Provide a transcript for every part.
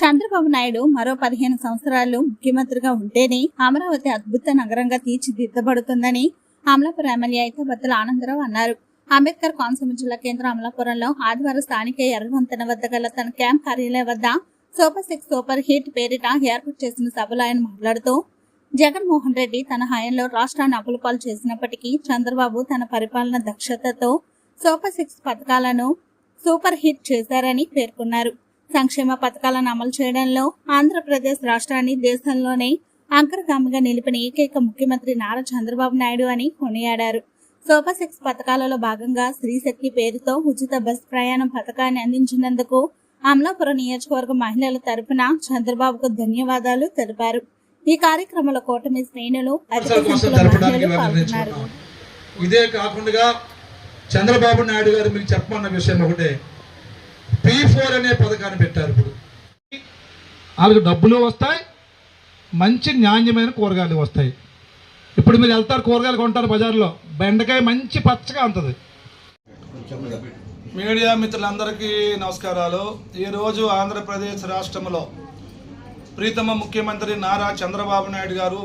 చంద్రబాబు నాయుడు మరో పదిహేను సంవత్సరాలు ముఖ్యమంత్రిగా ఉంటేనే అమరావతి అద్భుత నగరంగా తీర్చిదిద్దబడుతుందని అమలాపురం ఎమ్మెల్యే అయితే బత్తుల ఆనందరావు అన్నారు. అంబేద్కర్ కోనసీమ జిల్లా కేంద్రం అమలాపురంలో ఆదివారం స్థానిక ఎర్రవంతెన వద్ద గల తన క్యాంప్ కార్యాలయం వద్ద సూపర్ సిక్స్ సూపర్ హిట్ పేరిట ఏర్పాటు చేసిన సభలో ఆయన మాట్లాడుతూ జగన్మోహన్ రెడ్డి తన హయాంలో రాష్ట్రాన్ని అప్పులపాలు చేసినప్పటికీ చంద్రబాబు తన పరిపాలన దక్షతతో సూపర్ సిక్స్ పథకాలను సూపర్ హిట్ చేశారని పేర్కొన్నారు. సంక్షేమ పథకాలను అమలు చేయడంలో ఆంధ్రప్రదేశ్ రాష్ట్రాన్ని దేశంలోనే అగ్రగామిగా నిలిపిన ఏకైక ముఖ్యమంత్రి నారా చంద్రబాబు నాయుడు అని కొనియాడారు. సూపర్ సిక్స్ పథకాలలో భాగంగా స్త్రీశక్తి పేరుతో ఉచిత బస్ ప్రయాణం పథకాన్ని అందించినందుకు అమలాపురం నియోజకవర్గ మహిళల తరపున చంద్రబాబుకు ధన్యవాదాలు తెలిపారు. ఈ కార్యక్రమంలో కూటమి శ్రేణులు ఇదే కాకుండా చంద్రబాబు నాయుడు గారు మీకు చెప్పమన్న విషయం ఒకటే. పీ ఫోర్ అనే పథకాన్ని పెట్టారు ఇప్పుడు. వాళ్ళకి డబ్బులు వస్తాయి మంచి నాణ్యమైన కూరగాయలు వస్తాయి. ఇప్పుడు మీరు వెళ్తారు కూరగాయలు కొంటారు బజార్లో బెండకాయ మంచి పచ్చగా ఉంటుంది మీడియా మిత్రులందరికీ నమస్కారాలు. ఈరోజు ఆంధ్రప్రదేశ్ రాష్ట్రంలో ప్రీతమ ముఖ్యమంత్రి నారా చంద్రబాబు నాయుడు గారు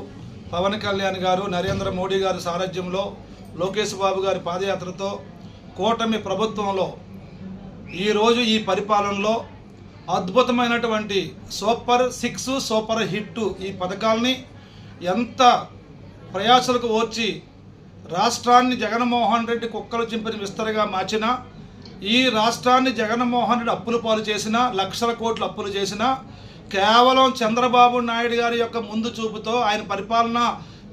పవన్ కళ్యాణ్ గారు నరేంద్ర మోడీ గారి సారథ్యంలో లోకేష్ బాబు గారి పాదయాత్రతో కూటమి ప్రభుత్వంలో ఈరోజు ఈ పరిపాలనలో అద్భుతమైనటువంటి సూపర్ సిక్స్ సూపర్ హిట్ ఈ పథకాల్ని ఎంత ప్రయాసలకు ఓర్చి రాష్ట్రాన్ని జగన్మోహన్ రెడ్డి కుక్కలు చింపిన విస్తరగా మార్చిన ఈ రాష్ట్రాన్ని జగన్మోహన్ రెడ్డి అప్పులు పాలు చేసిన లక్షల కోట్లు అప్పులు చేసిన కేవలం చంద్రబాబు నాయుడు గారి యొక్క ముందు చూపుతో ఆయన పరిపాలన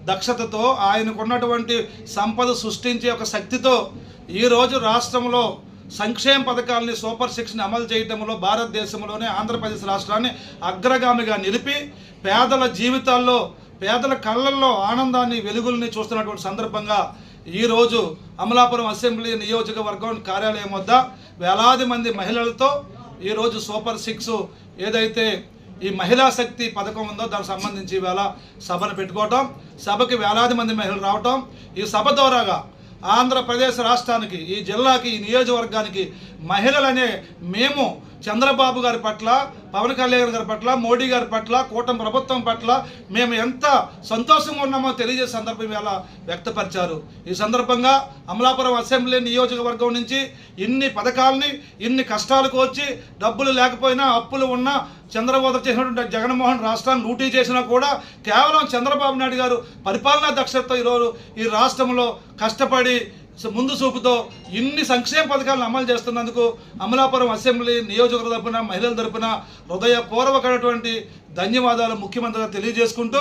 దక్షతతో ఆయనకున్నటువంటి సంపద సృష్టించే ఒక శక్తితో ఈరోజు రాష్ట్రంలో సంక్షేమ పథకాలని సూపర్ సిక్స్ని అమలు చేయడంలో భారతదేశంలోనే ఆంధ్రప్రదేశ్ రాష్ట్రాన్ని అగ్రగామిగా నిలిపి పేదల జీవితాల్లో పేదల కళ్ళల్లో ఆనందాన్ని వెలుగుల్ని చూస్తున్నటువంటి సందర్భంగా ఈరోజు అమలాపురం అసెంబ్లీ నియోజకవర్గం కార్యాలయం వద్ద వేలాది మంది మహిళలతో ఈరోజు సూపర్ సిక్స్ ఏదైతే ఈ మహిళా శక్తి పథకం ఉందో దానికి సంబంధించి వేళ సభను పెట్టుకోవటం సభకి వేలాది మంది మహిళలు రావటం ఈ సభ ద్వారాగా ఆంధ్రప్రదేశ్ రాష్ట్రానికి ఈ జిల్లాకి ఈ నియోజకవర్గానికి మహిళలనే మేము చంద్రబాబు గారి పట్ల పవన్ కళ్యాణ్ గారి పట్ల మోడీ గారి పట్ల కూటమి ప్రభుత్వం పట్ల మేము ఎంత సంతోషంగా ఉన్నామో తెలియజేసే సందర్భం ఇలా వ్యక్తపరిచారు. ఈ సందర్భంగా అమలాపురం అసెంబ్లీ నియోజకవర్గం నుంచి ఇన్ని పథకాలని ఇన్ని కష్టాలకు వచ్చి డబ్బులు లేకపోయినా అప్పులు ఉన్నా చంద్రబాబు చేసినటువంటి జగన్మోహన్ రాష్ట్రాన్ని లూటీ చేసినా కూడా కేవలం చంద్రబాబు నాయుడు గారు పరిపాలనా దక్షతతో ఈరోజు ఈ రాష్ట్రంలో కష్టపడి ముందు చూపుతో ఇన్ని సంక్షేమ పథకాలను అమలు చేస్తున్నందుకు అమలాపురం అసెంబ్లీ నియోజకవర్గ తరపున మహిళల తరపున హృదయపూర్వకమైనటువంటి ధన్యవాదాలు ముఖ్యమంత్రిగా తెలియజేసుకుంటూ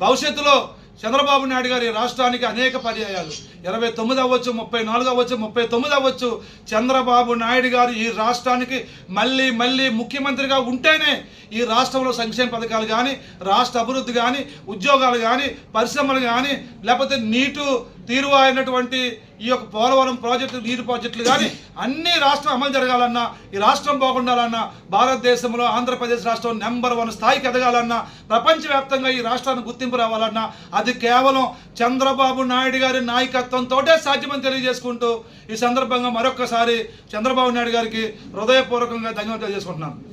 భవిష్యత్తులో చంద్రబాబు నాయుడు గారి రాష్ట్రానికి అనేక పర్యాయాలు. ఇరవై తొమ్మిది అవ్వచ్చు ముప్పై నాలుగు అవ్వచ్చు ముప్పై తొమ్మిది అవ్వచ్చు చంద్రబాబు నాయుడు గారు ఈ రాష్ట్రానికి మళ్ళీ మళ్ళీ ముఖ్యమంత్రిగా ఉంటేనే ఈ రాష్ట్రంలో సంక్షేమ పథకాలు కానీ రాష్ట్ర అభివృద్ధి కానీ ఉద్యోగాలు కానీ పరిశ్రమలు కానీ లేకపోతే నీటు తీరువ అయినటువంటి ఈ యొక్క పోలవరం ప్రాజెక్టు నీరు ప్రాజెక్టులు కానీ అన్ని రాష్ట్రం అమలు జరగాలన్నా ఈ రాష్ట్రం బాగుండాలన్నా భారతదేశంలో ఆంధ్రప్రదేశ్ రాష్ట్రం నెంబర్ వన్ స్థాయికి ఎదగాలన్నా ప్రపంచవ్యాప్తంగా ఈ రాష్ట్రానికి గుర్తింపు రావాలన్నా అది కేవలం చంద్రబాబు నాయుడు గారి నాయకత్వంతో సాధ్యమని తెలియజేసుకుంటూ ఈ సందర్భంగా మరొక్కసారి చంద్రబాబు నాయుడు గారికి హృదయపూర్వకంగా ధన్యవాదాలు చేసుకుంటున్నాను.